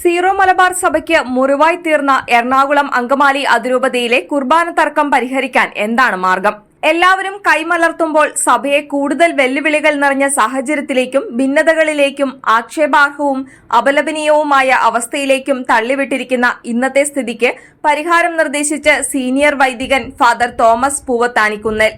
Zero Malabar സഭയ്ക്ക് മുറിവായി തീർന്ന എറണാകുളം അങ്കമാലി അതിരൂപതയിലെ കുർബാന തർക്കം പരിഹരിക്കാൻ എന്താണ് മാർഗം? എല്ലാവരും കൈമലർത്തുമ്പോൾ സഭയെ കൂടുതൽ വെല്ലുവിളികൾ നിറഞ്ഞ സാഹചര്യത്തിലേക്കും ഭിന്നതകളിലേക്കും ആക്ഷേപാർഹവും അപലപനീയവുമായ അവസ്ഥയിലേക്കും തള്ളിവിട്ടിരിക്കുന്ന ഇന്നത്തെ സ്ഥിതിക്ക് പരിഹാരം നിർദ്ദേശിച്ച് സീനിയർ വൈദികൻ ഫാദർ തോമസ് പൂവത്താനിക്കുന്നേൽ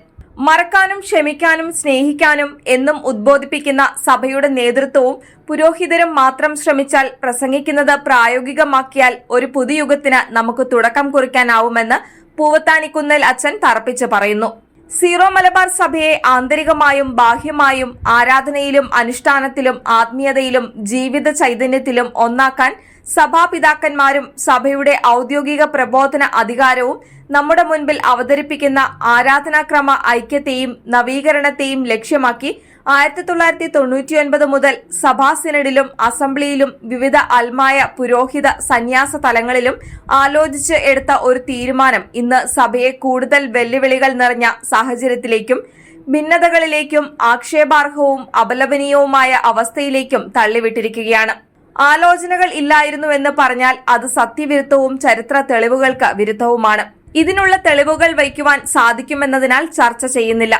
മറക്കാനും ക്ഷമിക്കാനും സ്നേഹിക്കാനും എന്നും ഉദ്ബോധിപ്പിക്കുന്ന സഭയുടെ നേതൃത്വവും പുരോഹിതരും മാത്രം ശ്രമിച്ചാൽ പ്രസംഗിക്കുന്നത് പ്രായോഗികമാക്കിയാൽ ഒരു പുതുയുഗത്തിന് നമുക്ക് തുടക്കം കുറിക്കാനാവുമെന്ന് പൂവത്താനിക്കുന്നൽ അച്ഛൻ തറപ്പിച്ച് പറയുന്നു. സീറോ മലബാർ സഭയെ ആന്തരികമായും ബാഹ്യമായും ആരാധനയിലും അനുഷ്ഠാനത്തിലും ആത്മീയതയിലും ജീവിത ചൈതന്യത്തിലും ഒന്നാക്കാൻ സഭാപിതാക്കന്മാരും സഭയുടെ ഔദ്യോഗിക പ്രബോധന അധികാരവും നമ്മുടെ മുൻപിൽ അവതരിപ്പിക്കുന്ന ആരാധനാക്രമ ഐക്യത്തെയും നവീകരണത്തെയും ലക്ഷ്യമാക്കി ആയിരത്തി തൊള്ളായിരത്തി തൊണ്ണൂറ്റിയൊൻപത് മുതൽ സഭാ സിനഡിലും അസംബ്ലിയിലും വിവിധ അൽമായ പുരോഹിത സന്യാസ തലങ്ങളിലും ആലോചിച്ച് എടുത്ത ഒരു തീരുമാനം ഇന്ന് സഭയെ കൂടുതൽ വെല്ലുവിളികൾ നിറഞ്ഞ സാഹചര്യത്തിലേക്കും ഭിന്നതകളിലേക്കും ആക്ഷേപാർഹവും അപലപനീയവുമായ അവസ്ഥയിലേക്കും തള്ളിവിട്ടിരിക്കുകയാണ്. ആലോചനകൾ ഇല്ലായിരുന്നുവെന്ന് പറഞ്ഞാൽ അത് സത്യവിരുദ്ധവും ചരിത്ര തെളിവുകൾക്ക് വിരുദ്ധവുമാണ്. ഇതിനുള്ള തെളിവുകൾ വയ്ക്കുവാൻ സാധിക്കുമെന്നതിനാൽ ചർച്ച ചെയ്യുന്നില്ല.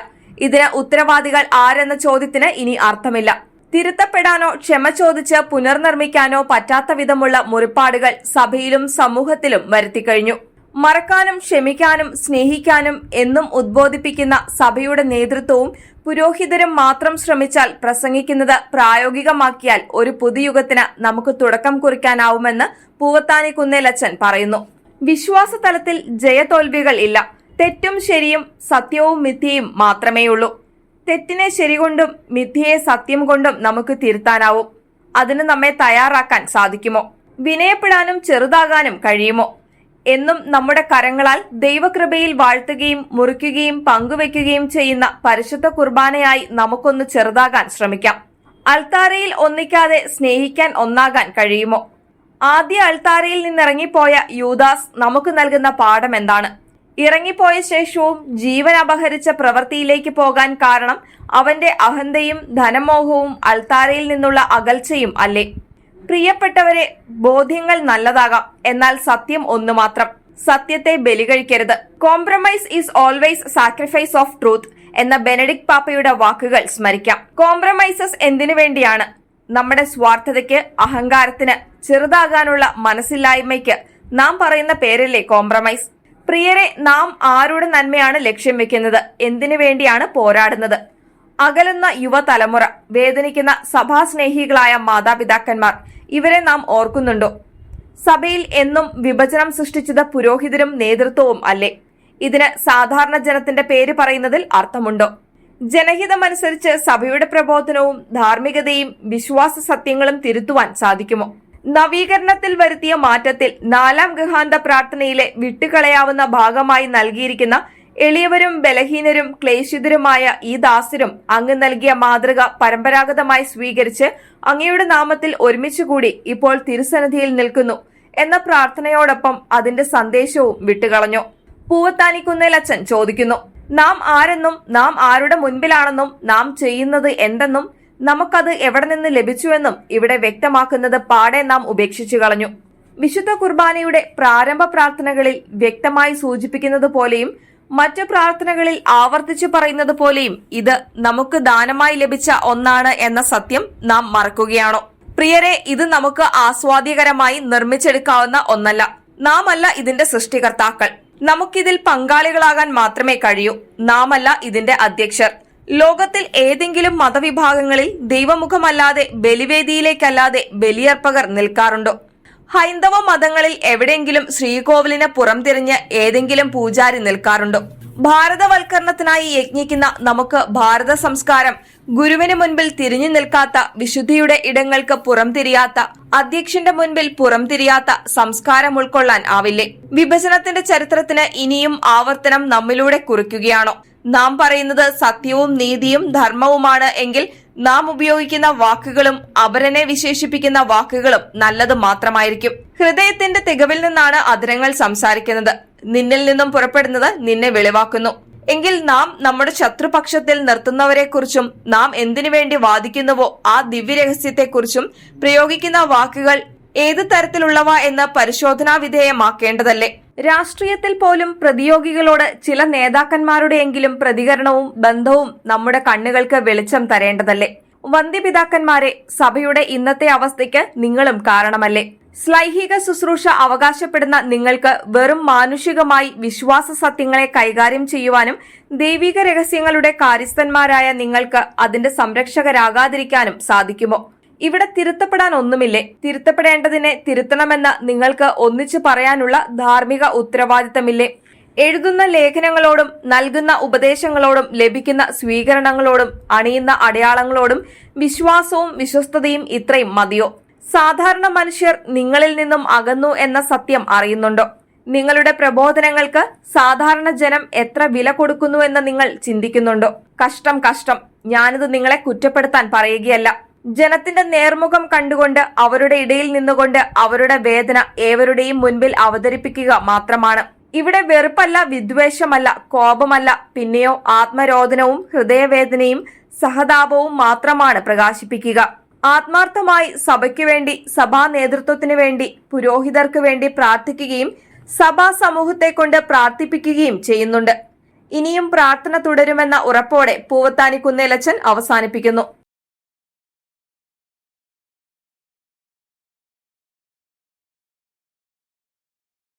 ഇതിന് ഉത്തരവാദികൾ ആരെന്ന ചോദ്യത്തിന് ഇനി അർത്ഥമില്ല. തിരുത്തപ്പെടാനോ ക്ഷമ ചോദിച്ച് പുനർനിർമ്മിക്കാനോ പറ്റാത്ത വിധമുള്ള മുറിപ്പാടുകൾ സഭയിലും സമൂഹത്തിലും വരുത്തിക്കഴിഞ്ഞു. മറക്കാനും ക്ഷമിക്കാനും സ്നേഹിക്കാനും എന്നും ഉദ്ബോധിപ്പിക്കുന്ന സഭയുടെ നേതൃത്വവും പുരോഹിതരും മാത്രം ശ്രമിച്ചാൽ പ്രസംഗിക്കുന്നത് പ്രായോഗികമാക്കിയാൽ ഒരു പുതുയുഗത്തിന് നമുക്ക് തുടക്കം കുറിക്കാനാവുമെന്ന് പൂവത്താനി കുന്നേലച്ചൻ പറയുന്നു. വിശ്വാസ തലത്തിൽ ജയതോൽവികൾ ഇല്ല. തെറ്റും ശരിയും സത്യവും മിഥ്യയും മാത്രമേയുള്ളൂ. തെറ്റിനെ ശരി കൊണ്ടും മിഥ്യയെ സത്യം കൊണ്ടും നമുക്ക് തിരുത്താനാവും. അതിന് നമ്മെ തയ്യാറാക്കാൻ സാധിക്കുമോ? വിനയപ്പെടാനും ചെറുതാകാനും കഴിയുമോ? എന്നും നമ്മുടെ കരങ്ങളാൽ ദൈവകൃപയിൽ വാഴ്ത്തുകയും മുറിക്കുകയും പങ്കുവെക്കുകയും ചെയ്യുന്ന പരിശുദ്ധ കുർബാനയായി നമുക്കൊന്ന് ചെറുതാകാൻ ശ്രമിക്കാം. അൽത്താരയിൽ ഒന്നിക്കാതെ സ്നേഹിക്കാൻ ഒന്നാകാൻ കഴിയുമോ? ആദ്യ അൾത്താരയിൽ നിന്നിറങ്ങിപ്പോയ യൂദാസ് നമുക്ക് നൽകുന്ന പാഠം എന്താണ്? ഇറങ്ങിപ്പോയ ശേഷവും ജീവൻ അപഹരിച്ച പ്രവൃത്തിയിലേക്ക് പോകാൻ കാരണം അവന്റെ അഹന്തയും ധനമോഹവും അൾത്താരയിൽ നിന്നുള്ള അകൽച്ചയും അല്ലേ? പ്രിയപ്പെട്ടവരെ ബോധ്യങ്ങൾ നല്ലതാകാം. എന്നാൽ സത്യം ഒന്നു മാത്രം. സത്യത്തെ ബലികഴിക്കരുത്. Compromise is always sacrifice of truth എന്ന ബെനഡിക് പാപ്പയുടെ വാക്കുകൾ സ്മരിക്കാം. കോംപ്രമൈസസ് എന്തിനു വേണ്ടിയാണ്? നമ്മുടെ സ്വാർത്ഥതയ്ക്ക് അഹങ്കാരത്തിന്. ചെറുതാകാനുള്ള മനസ്സില്ലായ്മയ്ക്ക് നാം പറയുന്ന പേരല്ലേ കോംപ്രമൈസ് പ്രിയരെ നാം ആരുടെ നന്മയാണ് ലക്ഷ്യം വെക്കുന്നത്? എന്തിനു വേണ്ടിയാണ് പോരാടുന്നത്? അകലുന്ന യുവതലമുറ വേദനിക്കുന്ന സഭാസ്നേഹികളായ മാതാപിതാക്കന്മാർ ഇവരെ നാം ഓർക്കുന്നുണ്ടോ? സഭയിൽ എന്നും വിഭജനം സൃഷ്ടിച്ചത് പുരോഹിതരും നേതൃത്വവും അല്ലേ? ഇതിന് സാധാരണ ജനത്തിന്റെ പേര് പറയുന്നതിൽ അർത്ഥമുണ്ടോ? ജനഹിതമനുസരിച്ച് സഭയുടെ പ്രബോധനവും ധാർമ്മികതയും വിശ്വാസ സത്യങ്ങളും തിരുത്തുവാൻ സാധിക്കുമോ? നവീകരണത്തിൽ വരുത്തിയ മാറ്റത്തിൽ നാലാം ഗൃഹാന്ത പ്രാർത്ഥനയിലെ വിട്ടുകളയാവുന്ന ഭാഗമായി നൽകിയിരിക്കുന്ന എളിയവരും ബലഹീനരും ക്ലേശിതരുമായ ഈ ദാസരും അങ്ങ് നൽകിയ മാതൃക പരമ്പരാഗതമായി സ്വീകരിച്ച് അങ്ങയുടെ നാമത്തിൽ ഒരുമിച്ചുകൂടി ഇപ്പോൾ തിരുസന്നിധിയിൽ നിൽക്കുന്നു എന്ന പ്രാർത്ഥനയോടൊപ്പം അതിന്റെ സന്ദേശവും വിട്ടുകളഞ്ഞു. പൂവത്താനിക്കുന്നേലച്ചൻ ചോദിക്കുന്നു നാം ആരെന്നും നാം ആരുടെ മുൻപിലാണെന്നും നാം ചെയ്യുന്നത് എന്തെന്നും നമുക്കത് എവിടെ നിന്ന് ലഭിച്ചുവെന്നും ഇവിടെ വ്യക്തമാക്കുന്നത് പാടെ നാം ഉപേക്ഷിച്ചു കളഞ്ഞു. വിശുദ്ധ കുർബാനയുടെ പ്രാരംഭ പ്രാർത്ഥനകളിൽ വ്യക്തമായി സൂചിപ്പിക്കുന്നത് പോലെയും മറ്റു പ്രാർത്ഥനകളിൽ ആവർത്തിച്ചു പറയുന്നത് പോലെയും ഇത് നമുക്ക് ദാനമായി ലഭിച്ച ഒന്നാണ് എന്ന സത്യം നാം മറക്കുകയാണോ? പ്രിയരെ ഇത് നമുക്ക് ആസ്വാദ്യകരമായി നിർമ്മിച്ചെടുക്കാവുന്ന ഒന്നല്ല. നാം അല്ല ഇതിന്റെ സൃഷ്ടികർത്താക്കൾ. നമുക്കിതിൽ പങ്കാളികളാകാൻ മാത്രമേ കഴിയൂ. നാമല്ല ഇതിന്റെ അധ്യക്ഷർ. ലോകത്തിൽ ഏതെങ്കിലും മതവിഭാഗങ്ങളിൽ ദൈവമുഖമല്ലാതെ ബലിവേദിയിലേക്കല്ലാതെ ബലിയർപ്പകർ നിൽക്കാറുണ്ടോ? ഹൈന്ദവ മതങ്ങളിൽ എവിടെയെങ്കിലും ശ്രീകോവിലിന് പുറംതിരിഞ്ഞ് ഏതെങ്കിലും പൂജാരി നിൽക്കാറുണ്ടോ? ഭാരതവൽക്കരണത്തിനായി യജ്ഞിക്കുന്ന നമുക്ക് ഭാരത സംസ്കാരം ഗുരുവിന് മുൻപിൽ തിരിഞ്ഞു നിൽക്കാത്ത വിശുദ്ധിയുടെ ഇടങ്ങൾക്ക് പുറംതിരിയാത്ത അധ്യക്ഷന്റെ മുൻപിൽ പുറംതിരിയാത്ത സംസ്കാരം ഉൾക്കൊള്ളാൻ ആവില്ലേ? വിഭജനത്തിന്റെ ചരിത്രത്തിന് ഇനിയും ആവർത്തനം നമ്മിലൂടെ കുറിക്കുകയാണോ? നാം പറയുന്നത് സത്യവും നീതിയും ധർമ്മവുമാണ് എങ്കിൽ നാം ഉപയോഗിക്കുന്ന വാക്കുകളും അവരനെ വിശേഷിപ്പിക്കുന്ന വാക്കുകളും നല്ലത് മാത്രമായിരിക്കും. ഹൃദയത്തിന്റെ തികവിൽ നിന്നാണ് അതിരങ്ങൾ സംസാരിക്കുന്നത്. നിന്നിൽ നിന്നും പുറപ്പെടുന്നത് നിന്നെ വെളിവാക്കുന്നു. എങ്കിൽ നാം നമ്മുടെ ശത്രുപക്ഷത്തിൽ നിർത്തുന്നവരെക്കുറിച്ചും നാം എന്തിനു വേണ്ടി വാദിക്കുന്നുവോ ആ ദിവ്യരഹസ്യത്തെക്കുറിച്ചും പ്രയോഗിക്കുന്ന വാക്കുകൾ ഏത് തരത്തിലുള്ളവ എന്ന് പരിശോധനാ വിധേയമാക്കേണ്ടതല്ലേ? രാഷ്ട്രീയത്തിൽ പോലും പ്രതിയോഗികളോട് ചില നേതാക്കന്മാരുടെയെങ്കിലും പ്രതികരണവും ബന്ധവും നമ്മുടെ കണ്ണുകൾക്ക് വെളിച്ചം തരേണ്ടതല്ലേ? വന്ധ്യപിതാക്കന്മാരെ സഭയുടെ ഇന്നത്തെ അവസ്ഥയ്ക്ക് നിങ്ങളും കാരണമല്ലേ? ശ്ലൈഹിക ശുശ്രൂഷ അവകാശപ്പെടുന്ന നിങ്ങൾക്ക് വെറും മാനുഷികമായി വിശ്വാസ സത്യങ്ങളെ കൈകാര്യം ചെയ്യുവാനും ദൈവിക രഹസ്യങ്ങളുടെ കാര്യസ്ഥന്മാരായ നിങ്ങൾക്ക് അതിന്റെ സംരക്ഷകരാകാതിരിക്കാനും സാധിക്കുമോ? ഇവിടെ തിരുത്തപ്പെടാൻ ഒന്നുമില്ലേ? തിരുത്തപ്പെടേണ്ടതിനെ തിരുത്തണമെന്ന് നിങ്ങൾക്ക് ഒന്നിച്ചു പറയാനുള്ള ധാർമ്മിക ഉത്തരവാദിത്തമില്ലേ? എഴുതുന്ന ലേഖനങ്ങളോടും നൽകുന്ന ഉപദേശങ്ങളോടും ലഭിക്കുന്ന സ്വീകരണങ്ങളോടും അണിയുന്ന അടയാളങ്ങളോടും വിശ്വാസവും വിശ്വസ്തതയും ഇത്രയും മതിയോ? സാധാരണ മനുഷ്യർ നിങ്ങളിൽ നിന്നും അകന്നു എന്ന സത്യം അറിയുന്നുണ്ടോ? നിങ്ങളുടെ പ്രബോധനങ്ങൾക്ക് സാധാരണ ജനം എത്ര വില കൊടുക്കുന്നു എന്ന് നിങ്ങൾ ചിന്തിക്കുന്നുണ്ടോ? കഷ്ടം കഷ്ടം. ഞാനിത് നിങ്ങളെ കുറ്റപ്പെടുത്താൻ പറയുകയല്ല. ജനത്തിന്റെ നേർമുഖം കണ്ടുകൊണ്ട് അവരുടെ ഇടയിൽ നിന്നുകൊണ്ട് അവരുടെ വേദന ഏവരുടെയും മുൻപിൽ അവതരിപ്പിക്കുക മാത്രമാണ്. ഇവിടെ വെറുപ്പല്ല വിദ്വേഷമല്ല കോപമല്ല. പിന്നെയോ ആത്മരോധനവും ഹൃദയവേദനയും സഹതാപവും മാത്രമാണ് പ്രകാശിപ്പിക്കുക. ആത്മാർത്ഥമായി സഭയ്ക്ക് വേണ്ടി സഭാ നേതൃത്വത്തിന് വേണ്ടി പുരോഹിതർക്ക് വേണ്ടി പ്രാർത്ഥിക്കുകയും സഭാ സമൂഹത്തെ കൊണ്ട് പ്രാർത്ഥിപ്പിക്കുകയും ചെയ്യുന്നുണ്ട്. ഇനിയും പ്രാർത്ഥന തുടരുമെന്ന ഉറപ്പോടെ പൂവത്താനി കുന്നേലച്ചൻ അവസാനിപ്പിക്കുന്നു.